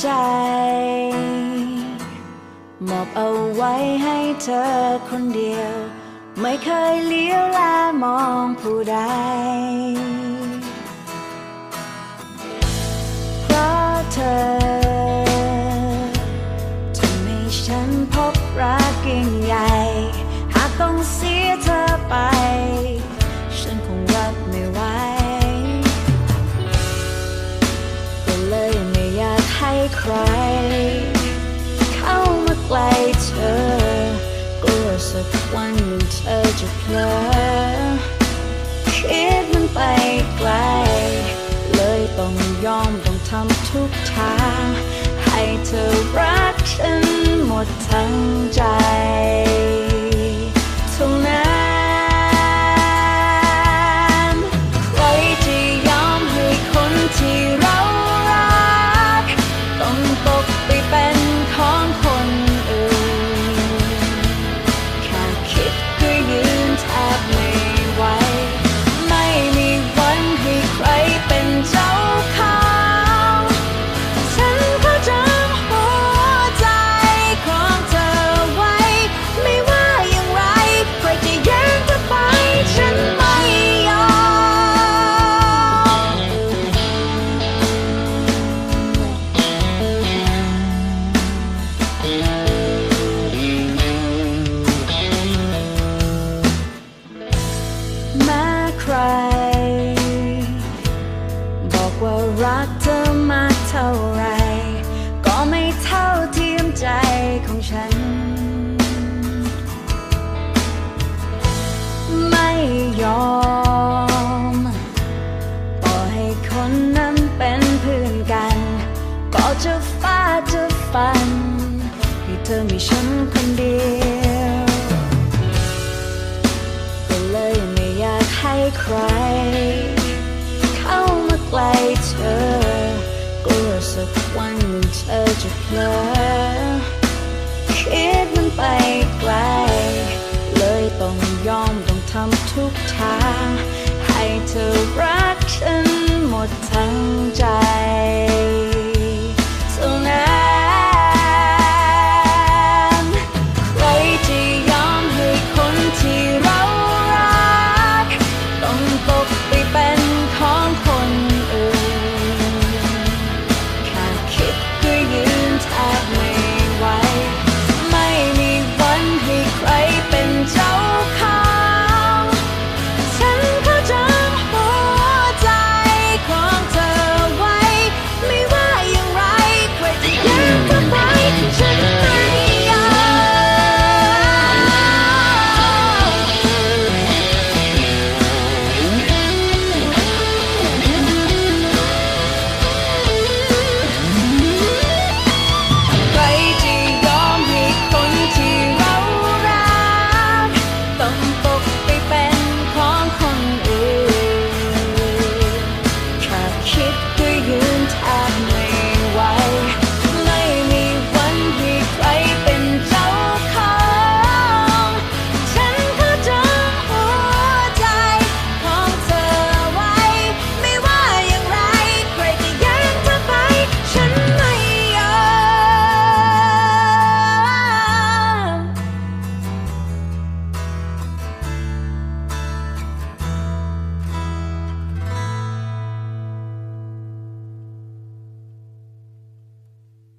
ใจ มอบเอาไว้ให้เธอคนเดียว ไม่เคยเลี้ยวแล สักวันหนึ่งเธอจะเพลอคิดมันไปไกล เลยต้องยอมต้องทำทุกทาง ให้เธอรักฉันหมดทั้ง ยอมปล่อยให้คนนั้นเป็นเพื่อนกัน ก็จะฟาจะฟัน ให้เธอมีฉันคนเดียวก็เลยไม่อยากให้ใคร เข้ามาใกล้เธอ กลัวสักวันหนึ่งเธอจะเพล